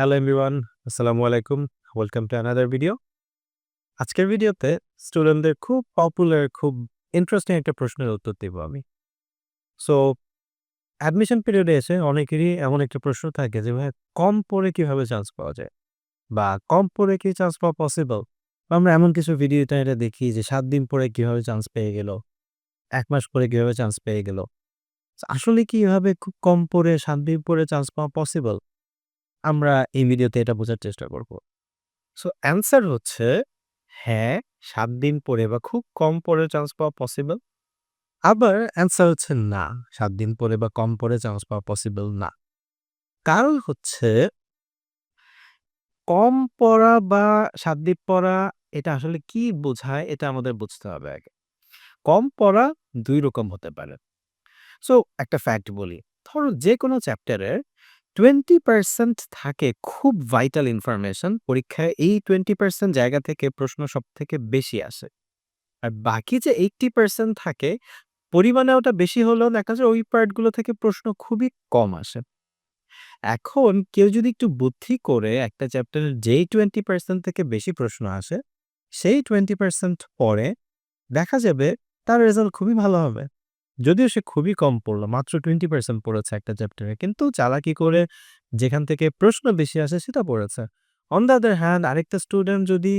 Hello everyone আসসালামু আলাইকুম welcome to another video আজকের ভিডিওতে স্টুডেন্টদের খুব পপুলার খুব ইন্টারেস্টিং একটা প্রশ্নের উত্তর দেব আমি। সো অ্যাডমিশন পিরিয়ডে এসে অনেকেরই এমন একটা প্রশ্ন থাকে যে, ভাই, কম পড়ে কীভাবে চান্স পাওয়া যায়? বা, কম পড়ে কি চান্স পাওয়া পসিবল আমরা এমন কিছু ভিডিও এটা দেখি যে, সাত দিন পরে কীভাবে চান্স পেয়ে গেল? এক মাস পরে কীভাবে চান্স পেয়ে গেল? আসলে কি খুব কম পড়ে সাত দিন পরে চান্স পাওয়া পসিবল আমরা এই ভিডিওতে এটা বোঝার চেষ্টা করব। সো অ্যান্সার হচ্ছে হ্যাঁ সাত দিন পরে বা খুব কম পরে চান্স পাওয়া পসিবল আবার অ্যান্সার হচ্ছে না, সাত দিন পরে বা কম পরে চান্স পাওয়া পসিবল না। কারণ হচ্ছে, কম পড়া বা সাত দিন পড়া, এটা আসলে কি বোঝায়, এটা আমাদের বুঝতে হবে আগে। কম পড়া দুই রকম হতে পারে। সো একটা ফ্যাক্ট বলি। ধরো যে কোনো চ্যাপ্টারের টোয়েন্টি পার্সেন্ট থাকে খুব ভাইটাল ইনফরমেশন পরীক্ষায় এই টোয়েন্টি পার্সেন্ট জায়গা থেকে প্রশ্ন সব থেকে বেশি আসে। আর বাকি যে এইটটি পার্সেন্ট থাকে, পরিমাণে ওটা বেশি হলেও দেখা যায় ওই পার্টগুলো থেকে প্রশ্ন খুবই কম আসে। এখন কেউ যদি একটু বুদ্ধি করে একটা চ্যাপ্টারের যেই টোয়েন্টি পার্সেন্ট থেকে বেশি প্রশ্ন আসে, সেই টোয়েন্টি পার্সেন্ট পরে দেখা যাবে তার রেজাল্ট খুবই ভালো হবে। যদিও সে খুবই কম পড়ল, মাত্র টোয়েন্টি পার্সেন্ট পড়েছে একটা চ্যাপ্টারে কিন্তু চালাকি করে যেখান থেকে প্রশ্ন বেশি আসে সেটা পড়েছে। অন দ্য আদার হ্যান্ড আরেকটা স্টুডেন্ট যদি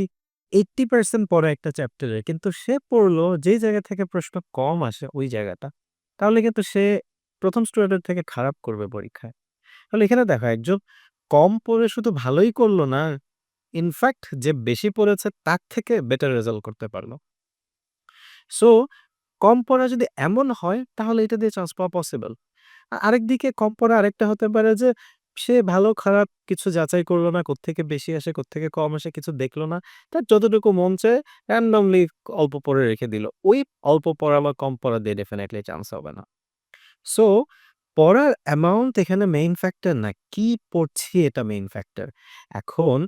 এইট্টি পার্সেন্ট পড়ে একটা চ্যাপ্টারে কিন্তু সে পড়ল যেই জায়গা থেকে প্রশ্ন কম আসে ওই জায়গাটা, তাহলে কিন্তু সে প্রথম স্টুডেন্টের থেকে খারাপ করবে পরীক্ষায়। তাহলে এখানে দেখো, একজন কম পড়ে শুধু ভালোই করল না ইনফ্যাক্ট যে বেশি পড়েছে তার থেকে বেটার রেজাল্ট করতে পারল। সো কম পড়া যদি এমন হয়, তাহলে এটা দিয়ে চান্স পাওয়া পসিবল আরেকদিকে কম পড়া আরেকটা হতে পারে যে, সে ভালো, খারাপ কিছু যাচাই করল না, কোত্থেকে বেশি আসে, কোত্থেকে কম আসে, কিছু দেখল না। তার যতটুকু মন চায় র্যান্ডমলি অল্প পড়ে রেখে দিল। ওই অল্প পড়া বা কম পড়া দিয়ে ডেফিনেটলি চান্স হবে না। সো পড়ার অ্যামাউন্ট এখানে মেইন ফ্যাক্টর না, কি পড়ছি এটা মেইন ফ্যাক্টর এখন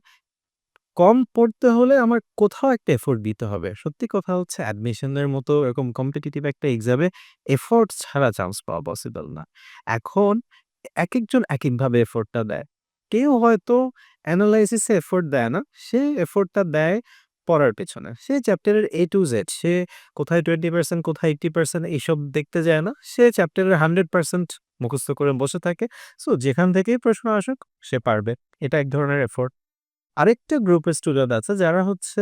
কম পড়তে হলে আমার কোথাও একটা এফোর্ট দিতে হবে। সত্যি কথা হচ্ছে অ্যাডমিশনের মতো এরকম কম্পিটিটিভ একটা এক্সামে এফোর্ট ছাড়া চান্স পাওয়া পসিবল না। এখন এক একজন এক একভাবে এফোর্টটা দেয়। কেউ হয়তো অ্যানালাইসিসে এফোর্ট দেয় না, সে এফোর্টটা দেয় পড়ার পেছনে। সে চ্যাপ্টারের এ টু জেড সে কোথায় টোয়েন্টি পার্সেন্ট কোথায় এইটটি পার্সেন্ট এইসব দেখতে যায় না। সে চ্যাপ্টারের হান্ড্রেড পার্সেন্ট মুখস্থ করে বসে থাকে। সো যেখান থেকেই প্রশ্ন আসুক, সে পারবে। এটা এক ধরনের এফোর্ট আরেকটা গ্রুপের স্টুডেন্ট আছে যারা হচ্ছে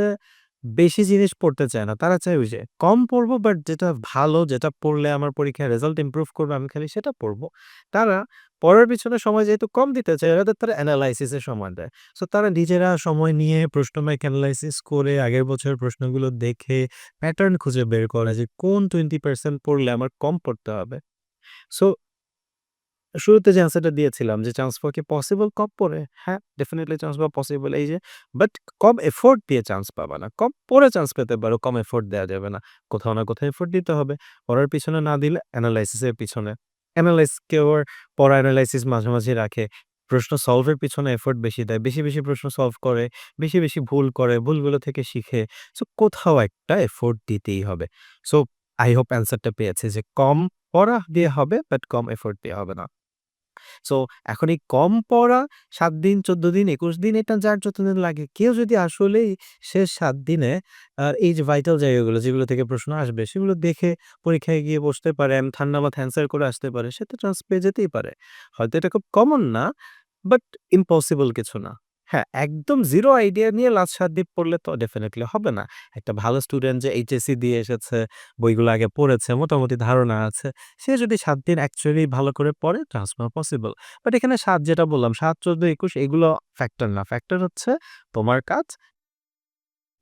বেশি জিনিস পড়তে চায় না। তারা চায় ওই যে কম পড়ব বাট যেটা ভালো, যেটা পড়লে আমার পরীক্ষায় রেজাল্ট ইমপ্রুভ করবে, আমি খালি সেটা পড়ব। তারা পড়ার পিছনে সময় যেহেতু কম দিতে চায় এরাদের তারা অ্যানালাইসিসে সময় দেয়। সো তারা নিজেরা সময় নিয়ে প্রশ্ন ব্যাংক অ্যানালাইসিস করে, আগের বছরের প্রশ্নগুলো দেখে প্যাটার্ন খুঁজে বের করে যে কোন টোয়েন্টি পার্সেন্ট পড়লে আমার কম পড়তে হবে। সো শুরুতে যে অ্যান্সারটা দিয়েছিলাম যে চান্স পাওয়া কি পসিবল কম পরে হ্যাঁ, ডেফিনেটলি চান্স পাওয়া পসিবল এই যে বাট কম এফোর্ট দিয়ে চান্স পাবা না। কম পড়ে চান্স পেতে পারো, কম এফোর্ট দেওয়া যাবে না। কোথাও না কোথাও এফোর্ট দিতে হবে। পড়ার পিছনে না দিলে এনালাইসিস এর পিছনে। অ্যানালাইস কেউ পড়া এনালাইসিস মাঝামাঝি রাখে। প্রশ্ন সলভের পিছনে এফোর্ট বেশি দেয়। বেশি, বেশি প্রশ্ন সলভ করে, বেশি, বেশি ভুল করে, ভুলগুলো থেকে শিখে। সো কোথাও একটা এফোর্ট দিতেই হবে। সো আই হোপ অ্যান্সারটা পেয়েছে যে কম পড়া দিয়ে হবে বাট কম এফোর্ট দিয়ে হবে না। সো এখন এই কম পড়া সাত দিন, ১৪ দিন, ২১ দিন এটা যার যতদিন লাগে কেউ যদি আসলেই শেষ সাত দিনে আর এই যে ভাইটাল জায়গাগুলো যেগুলো থেকে প্রশ্ন আসবে সেগুলো দেখে পরীক্ষায় গিয়ে বসতে পারে, ঠান্ডা মাথা অ্যান্সার করে আসতে পারে সে তো চান্স পেয়ে যেতেই পারে। হয়তো এটা খুব কমন না বাট ইম্পসিবল কিছু না। হ্যাঁ, একদম জিরো আইডিয়া নিয়ে লাস্ট ৭ দিন পড়লে তো ডেফিনিটলি হবে না। একটা ভালো স্টুডেন্ট যে এইচএসসি দিয়ে এসেছে, বইগুলো আগে পড়েছে, মোটামুটি ধারণা আছে। সে যদি ৭ দিন অ্যাকচুয়ালি ভালো করে পড়ে ট্রান্সফার পসিবল। বাট এখানে ৭ যেটা বললাম ৭, ১৪, ২১ এগুলো ফ্যাক্টর না। ফ্যাক্টর হচ্ছে তোমার কাজ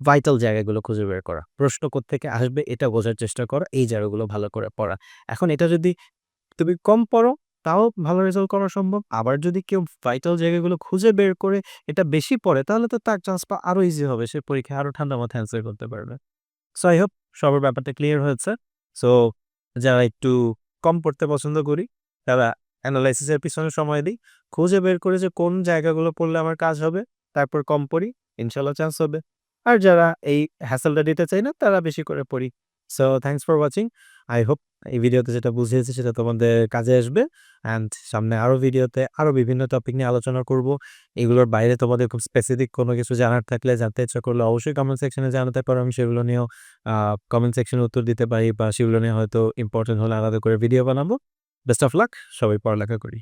ভাইটাল জায়গাগুলো খুঁজে বের করা। প্রশ্ন কোত্থেকে আসবে এটা বোঝার চেষ্টা করা, এই জায়গাগুলো ভালো করে পড়া। এখন এটা যদি তুমি কম পড়ো তাও ভালো রেজাল্ট করা সম্ভব। আবার যদি কেউ ভাইটাল জায়গাগুলো খুঁজে বের করে এটা বেশি পড়ে তাহলে তো তার চান্স পাওয়া আরও ইজি হবে। সে পরীক্ষায় আরও ঠান্ডা মাথায় অ্যান্সার করতে পারবে। সো আই হোপ সবার ব্যাপারটা ক্লিয়ার হয়েছে। সো যারা একটু কম পড়তে পছন্দ করি তারা অ্যানালাইসিসের পিছনে সময় দিই। খুঁজে বের করে যে কোন জায়গাগুলো পড়লে আমার কাজ হবে, তারপর কম পড়ি। ইনশাল্লাহ চান্স হবে। আর যারা এই হ্যাসেলটা দিতে চাই না তারা বেশি করে পড়ি। So thanks for watching. I hope এই ভিডিওতে যেটা বুঝিয়েছি সেটা তোমাদের কাজে আসবে। অ্যান্ড সামনে আরও ভিডিওতে আরও বিভিন্ন টপিক নিয়ে আলোচনা করব। এগুলোর বাইরে তোমাদের খুব স্পেসিফিক কোনো কিছু জানার থাকলে, জানতে ইচ্ছা করলে অবশ্যই কমেন্ট সেকশনে জানাতে পারো। আমি সেগুলো নিয়েও কমেন্ট সেকশনে উত্তর দিতে পারি বা সেগুলো নিয়ে হয়তো ইম্পর্টেন্ট হলে আলাদা করে ভিডিও বানাবো। Best of luck. সবাই পড়ালেখা করি।